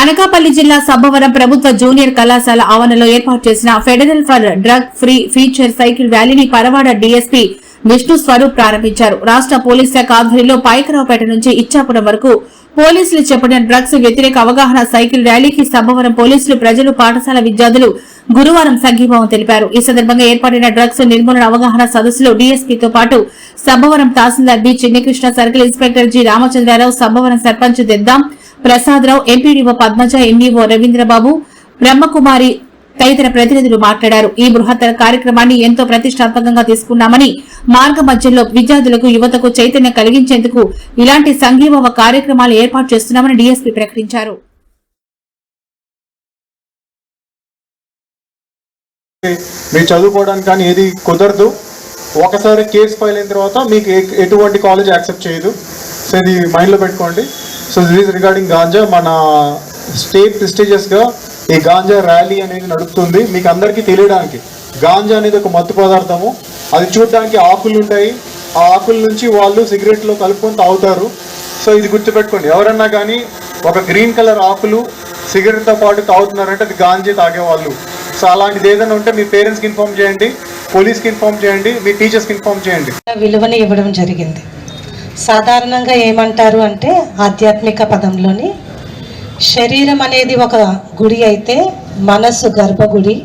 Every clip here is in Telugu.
అనకాపల్లి జిల్లా సబ్బవరం ప్రభుత్వ జూనియర్ కళాశాల ఆవరణలో ఏర్పాటు చేసిన federal for drug free feature cycle ర్యాలీని పరవాడ డీఎస్పీ విష్ణు స్వరూప్ ప్రారంభించారు. రాష్ట్ర పోలీస్ శాఖ ఆధ్వర్యంలో పాయకరావుపేట నుంచి ఇచ్చాపురం వరకు పోలీసులు చెప్పిన డ్రగ్స్ వ్యతిరేక అవగాహన సైకిల్ ర్యాలీకి సబ్బవరం పోలీసులు ప్రజలు పాఠశాల విద్యార్థులు గురువారం సంఘీభావం తెలిపారు. ఈ సందర్భంగా ఏర్పడిన డ్రగ్స్ నిర్మూలన అవగాహన సదస్సులో డీఎస్పీతో పాటు Sabbavaram tahsildar B Chinnakrishna circle inspector G Ramachandrarao Sabbavaram sarpanch Deddam Prasadarao MPDO Padmaja MEO Ravindrababu Brahmakumari తదితర ప్రతినిధులు మాట్లాడారు. ఈ బృహత్తర కార్యక్రమాన్ని ఎంతో ప్రతిష్టాత్మకంగా తీసుకున్నామని మార్గ మధ్యలో విద్యార్థులకు యువతకు చైతన్యం కలిగించేందుకు ఇలాంటి సంఘీభవ కార్యక్రమాలు ఏర్పాటు చేస్తున్నామని డీఎస్పీ ప్రకటించారు. మీరు చదువుకోవడానికి కానీ ఏది కుదరదు. ఒకసారి కేసు ఫైల్ అయిన తర్వాత మీకు ఎటువంటి కాలేజ్ యాక్సెప్ట్ చేయదు. సో ఇది మైండ్లో పెట్టుకోండి. సో దిస్ రిగార్డింగ్ గాంజా మన స్టేట్ ప్రెస్టీజియస్గా ఈ గాంజా ర్యాలీ అనేది నడుపుతుంది. మీకు అందరికీ తెలియడానికి గాంజా అనేది ఒక మత్తు పదార్థము. అది చూడడానికి ఆకులు ఉంటాయి. ఆ ఆకుల నుంచి వాళ్ళు సిగరెట్లో కలుపుకొని తాగుతారు. సో ఇది గుర్తుపెట్టుకోండి. ఎవరన్నా కానీ ఒక గ్రీన్ కలర్ ఆకులు సిగరెట్తో పాటు తాగుతున్నారంటే అది గాంజీ తాగేవాళ్ళు. సో అలాంటిది ఏదైనా ఉంటే మీ పేరెంట్స్కి ఇన్ఫామ్ చేయండి పోలీస్కి ఇన్ఫామ్ చేయండి మీ టీచర్స్కి ఇన్ఫామ్ చేయండి. విలువని ఇవ్వడం జరిగింది. సాధారణంగా ఏమంటారు అంటే ఆధ్యాత్మిక పదంలోని శరీరం అనేది ఒక గుడి అయితే మనసు గర్భగుడి.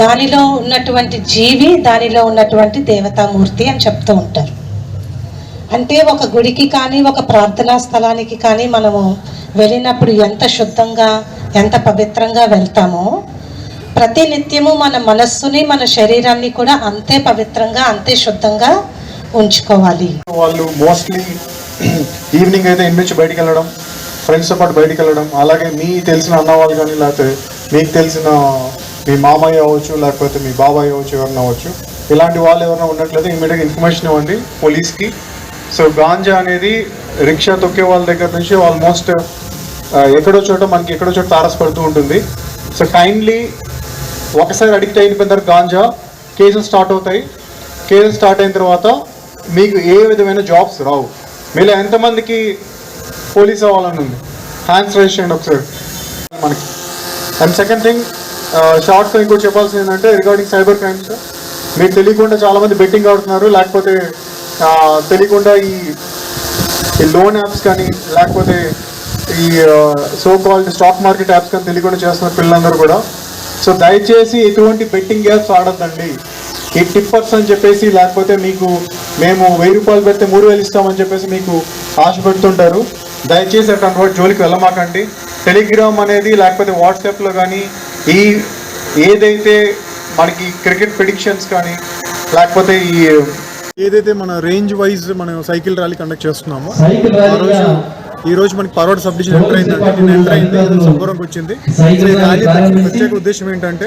దానిలో ఉన్నటువంటి జీవి దానిలో ఉన్నటువంటి దేవతామూర్తి అని చెప్తూ ఉంటారు. అంటే ఒక గుడికి కానీ ఒక ప్రార్థనా స్థలానికి కానీ మనము వెళ్ళినప్పుడు ఎంత శుద్ధంగా ఎంత పవిత్రంగా వెళ్తామో ప్రతి నిత్యము మన మనస్సుని మన శరీరాన్ని కూడా అంతే పవిత్రంగా అంతే శుద్ధంగా ఉంచుకోవాలి. వాళ్ళు మోస్ట్లీ ఈవినింగ్ అయితే ఇంటి నుంచి బయటికి వెళ్ళడం ఫ్రెండ్స్తో పాటు బయటికి వెళ్ళడం అలాగే మీ తెలిసిన అన్న వాళ్ళు కానీ లేకపోతే మీకు తెలిసిన మీ మామయ్య అవ్వచ్చు లేకపోతే మీ బాబాయ్ అవ్వచ్చు ఎవరైనా అవ్వచ్చు ఇలాంటి వాళ్ళు ఎవరైనా ఉన్నట్లయితే ఇమీడియట్గా ఇన్ఫర్మేషన్ ఇవ్వండి పోలీస్కి సో గాంజా అనేది రిక్షా తొక్కే వాళ్ళ దగ్గర నుంచి ఆల్మోస్ట్ ఎక్కడో చోట మనకి ఎక్కడో చోట తారసపడుతూ ఉంటుంది. సో కైండ్లీ ఒకసారి అడిక్ట్ అయిన తర్వాత గాంజా కేసులు స్టార్ట్ అవుతాయి. కేసులు స్టార్ట్ అయిన తర్వాత మీకు ఏ విధమైన జాబ్స్ రావు. మీలో ఎంతమందికి పోలీస్ అవ్వాలని ఉంది? హ్యాండ్స్ రైజ్ చేయండి ఒకసారి. మనకి. అండ్ సెకండ్ థింగ్ షార్ట్స్ ఇంకోటి చెప్పాల్సింది ఏంటంటే రిగార్డింగ్ సైబర్ క్రైమ్స్ మీకు తెలియకుండా చాలామంది బెట్టింగ్ ఆడుతున్నారు లేకపోతే తెలియకుండా ఈ ఈ లోన్ యాప్స్ కానీ లేకపోతే ఈ so called stock market apps కానీ తెలియకుండా చేస్తున్నారు పిల్లలందరూ కూడా. సో దయచేసి ఎటువంటి బెట్టింగ్ యాప్స్ ఆడద్దండి. ఈ టిప్పర్స్ అని చెప్పేసి లేకపోతే మీకు మేము వెయ్యి రూపాయలు పెడితే మూడు వేలు ఇస్తామని చెప్పేసి మీకు ఆశ పెడుతుంటారు. దయచేసి అటువంటి వాటి జోలికి వెళ్ళమాకండి. టెలిగ్రామ్ అనేది లేకపోతే వాట్సాప్లో కానీ ఈ ఏదైతే మనకి క్రికెట్ ప్రిడిక్షన్స్ కానీ లేకపోతే ఈ ఏదైతే మన రేంజ్ వైజ్ మనం సైకిల్ ర్యాలీ కండక్ట్ చేస్తున్నామో ఆ రోజు ఈ రోజు మనకి పరోడ్ సబ్ డివిజన్ ఎంటర్ అయిందంటే నిన్న ఎంటర్ అయింది సంబరంకి వచ్చింది. ఈ ర్యాలీ ప్రత్యేక ఉద్దేశం ఏంటంటే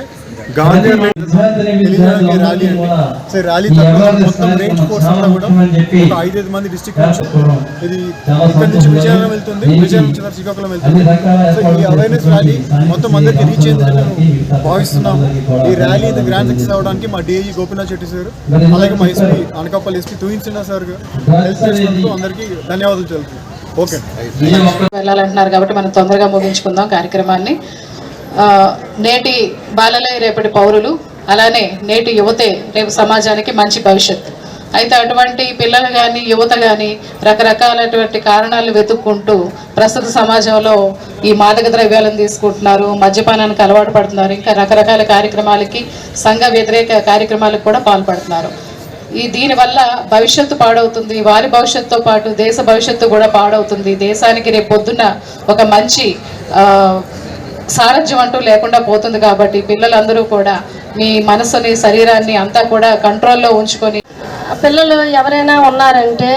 గాంధీ ర్యాలీ అండి ర్యాలీ మొత్తం రేంజ్ అంతా కూడా ఒక ఐదైదు మంది డిస్ట్రిక్ట్ నుంచి ఇది ఇక్కడ నుంచి విజయనగరం వెళ్తుంది విజయనగరం నుంచి శ్రీకాకుళం వెళ్తుంది. సో ఈ అవేర్నెస్ ర్యాలీ మొత్తం అందరికి రీచ్ అయిందని మేము భావిస్తున్నాము ఈ ర్యాలీ గ్రాండ్ సక్సెస్ అవడానికి మా డిఐజీ గోపీనాథ్ శెట్టి సార్ అలాగే మా SP Anakapalli SP Tuhin sir అందరికీ ధన్యవాదాలు తెలుపుతున్నాను ఓకే వెళ్ళాలంటున్నారు కాబట్టి మనం తొందరగా ముగించుకుందాం కార్యక్రమాన్ని. ఆ, నేటి బాలలే రేపటి పౌరులు అలానే నేటి యువతే రేపు సమాజానికి మంచి భవిష్యత్తు. అయితే అటువంటి పిల్లలు కానీ యువత కానీ రకరకాలటువంటి కారణాలు వెతుక్కుంటూ ప్రస్తుత సమాజంలో ఈ మాదక ద్రవ్యాలను తీసుకుంటున్నారు మద్యపానానికి అలవాటు పడుతున్నారు ఇంకా రకరకాల కార్యక్రమాలకి సంఘ వ్యతిరేక కార్యక్రమాలకు కూడా పాల్పడుతున్నారు. ఈ దీనివల్ల భవిష్యత్తు పాడవుతుంది వారి భవిష్యత్తుతో పాటు దేశ భవిష్యత్తు కూడా పాడవుతుంది. దేశానికి రేపు పొద్దున్న ఒక మంచి సారథ్యం అంటూ లేకుండా పోతుంది కాబట్టి పిల్లలందరూ కూడా మీ మనసుని శరీరాన్ని అంతా కూడా కంట్రోల్లో ఉంచుకొని. పిల్లలు ఎవరైనా ఉన్నారంటే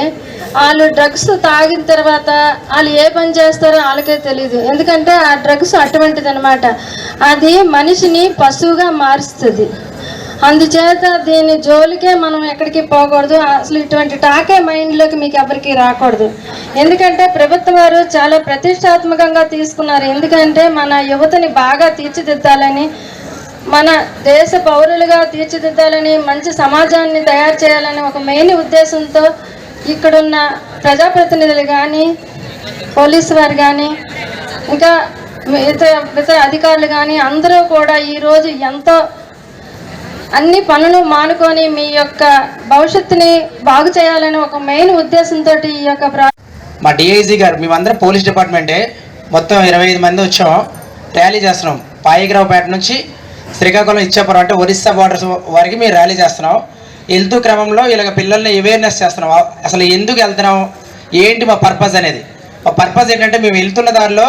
వాళ్ళు డ్రగ్స్ తాగిన తర్వాత వాళ్ళు ఏ పని చేస్తారో వాళ్ళకే తెలియదు ఎందుకంటే ఆ డ్రగ్స్ అటువంటిది అనమాట అది మనిషిని పశువుగా మారుస్తుంది. అందుచేత దీని జోలికే మనం ఎక్కడికి పోకూడదు. అసలు ఇటువంటి టాకే మైండ్లోకి మీకు ఎవరికి రాకూడదు. ఎందుకంటే ప్రభుత్వం వారు చాలా ప్రతిష్టాత్మకంగా తీసుకున్నారు. ఎందుకంటే మన యువతని బాగా తీర్చిదిద్దాలని మన దేశ పౌరులుగా తీర్చిదిద్దాలని మంచి సమాజాన్ని తయారు చేయాలని ఒక మెయిన్ ఉద్దేశంతో ఇక్కడున్న ప్రజాప్రతినిధులు కానీ పోలీసు వారు కానీ ఇంకా ఇతర ఇతర అధికారులు కానీ అందరూ కూడా ఈరోజు ఎంతో అన్ని పనులు మానుకొని మీ యొక్క భవిష్యత్తుని బాగు చేయాలని ఒక మెయిన్ ఉద్దేశంతో ఈ యొక్క ప్రా మా డిఐజీ గారు మేమందరం పోలీస్ డిపార్ట్మెంటే. మొత్తం ఇరవై ఐదు మంది వచ్చాం. ర్యాలీ చేస్తున్నాం. పాయిగ్రావుపేట నుంచి శ్రీకాకుళం ఇచ్చాపురం అంటే ఒరిస్సా బార్డర్స్ వరకు మేము ర్యాలీ చేస్తున్నాం. వెళ్తూ క్రమంలో ఇలాగ పిల్లల్ని అవేర్నెస్ చేస్తున్నాం. అసలు ఎందుకు వెళ్తున్నాం? ఏంటి మా పర్పస్ అనేది? మా పర్పస్ ఏంటంటే మేము వెళ్తున్న దారిలో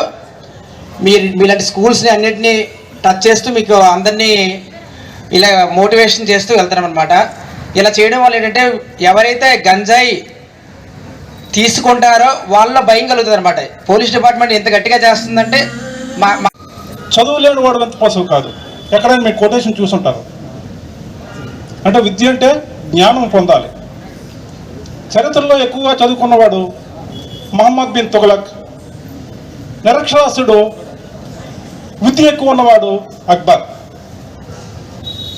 మీరు మీలాంటి స్కూల్స్ని అన్నింటినీ టచ్ చేస్తూ మీకు అందరినీ ఇలా మోటివేషన్ చేస్తూ వెళ్తున్నాం అనమాట ఇలా చేయడం వల్ల ఏంటంటే ఎవరైతే గంజాయి తీసుకుంటారో వాళ్ళ భయం కలుగుతుంది అనమాట పోలీస్ డిపార్ట్మెంట్ ఎంత గట్టిగా చేస్తుందంటే మా చదువు లేని వాడు ఎంత పశువు కాదు. ఎక్కడైనా మీ కొటేషన్ చూసుంటారు. అంటే విద్య అంటే జ్ఞానం పొందాలి. చరిత్రలో ఎక్కువగా చదువుకున్నవాడు మహమ్మద్ బిన్ తుగలక్ నిరక్షరాస్యుడు విద్య ఎక్కువ ఉన్నవాడు అక్బర్.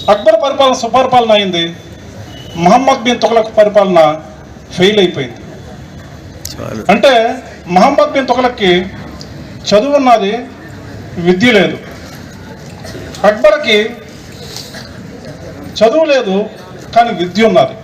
అక్బర్ పరిపాలన సుపరిపాలన అయింది. మహమ్మద్ బిన్ తుగలక్ పరిపాలన ఫెయిల్ అయిపోయింది. అంటే మహమ్మద్ బిన్ తుగలక్కి చదువు ఉన్నది విద్య లేదు. అక్బర్కి చదువు లేదు కానీ విద్య ఉన్నది.